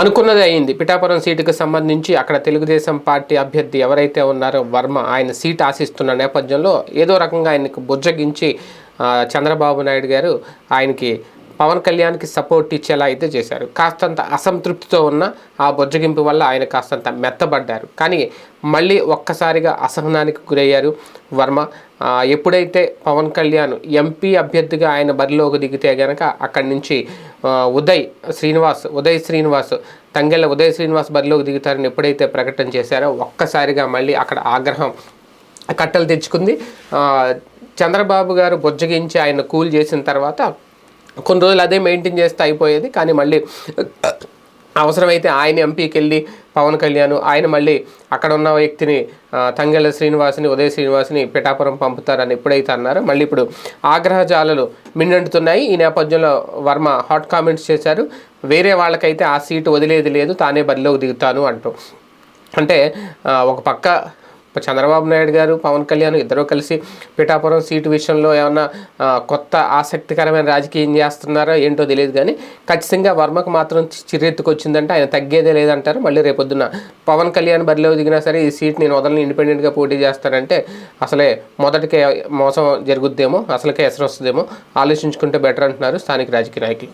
అనుకున్నది అయింది. పిఠాపురం సీటుకు సంబంధించి అక్కడ తెలుగుదేశం పార్టీ అభ్యర్థి ఎవరైతే ఉన్నారో వర్మ ఆయన సీట్ ఆశిస్తున్న నేపథ్యంలో ఏదో రకంగా ఆయనకు బుజ్జగించి చంద్రబాబు నాయుడు గారు ఆయనకి పవన్ కళ్యాణ్కి సపోర్ట్ ఇచ్చేలా అయితే చేశారు. కాస్తంత అసంతృప్తితో ఉన్న ఆ బొజ్జగింపు వల్ల ఆయన కాస్తంత మెత్తబడ్డారు. కానీ మళ్ళీ ఒక్కసారిగా అసహనానికి గురయ్యారు వర్మ. ఎప్పుడైతే పవన్ కళ్యాణ్ ఎంపీ అభ్యర్థిగా ఆయన బరిలోకి దిగితే గనక అక్కడి నుంచి ఉదయ్ శ్రీనివాస్ ఉదయ్ శ్రీనివాస్ తంగెళ్ళ ఉదయ్ శ్రీనివాస్ బరిలోకి దిగుతారని ఎప్పుడైతే ప్రకటన చేశారో ఒక్కసారిగా మళ్ళీ అక్కడ ఆగ్రహం కట్టలు తెచ్చుకుంది. చంద్రబాబు గారు బొజ్జగించి ఆయన కూల్ చేసిన తర్వాత కొన్ని రోజులు అదే మెయింటైన్ చేస్తే అయిపోయేది. కానీ మళ్ళీ అవసరమైతే ఆయన ఎంపీకి వెళ్ళి పవన్ కళ్యాణ్ ఆయన మళ్ళీ అక్కడ ఉన్న వ్యక్తిని ఆ, తంగెళ్ళ శ్రీనివాసుని ఉదయ శ్రీనివాసుని పిఠాపురం పంపుతారని ఎప్పుడైతే అన్నారో మళ్ళీ ఇప్పుడు ఆగ్రహ జాలలు మిన్నంటున్నాయి. ఈ నేపథ్యంలో వర్మ హాట్ కామెంట్స్ చేశారు. వేరే వాళ్ళకైతే ఆ సీటు వదిలేది లేదు తానే బరిలోకి దిగుతాను అంటూ. అంటే ఒక పక్క చంద్రబాబు నాయుడు గారు పవన్ కళ్యాణ్ ఇద్దరూ కలిసి పిఠాపురం సీటు విషయంలో ఏమన్నా కొత్త ఆసక్తికరమైన రాజకీయం చేస్తున్నారో ఏంటో తెలియదు కానీ ఖచ్చితంగా వర్మకు మాత్రం చిరెత్తుకొచ్చిందంటే ఆయన తగ్గేదే లేదంటారు. మళ్ళీ రేపొద్దున పవన్ కళ్యాణ్ బరిలో దిగినా సరే ఈ సీట్ నేను వదలని ఇండిపెండెంట్గా పోటీ చేస్తానంటే అసలే మొదటికే మోసం జరుగుద్దేమో అసలుకే ఎసరు వస్తుందేమో ఆలోచించుకుంటే బెటర్ అంటున్నారు స్థానిక రాజకీయ నాయకులు.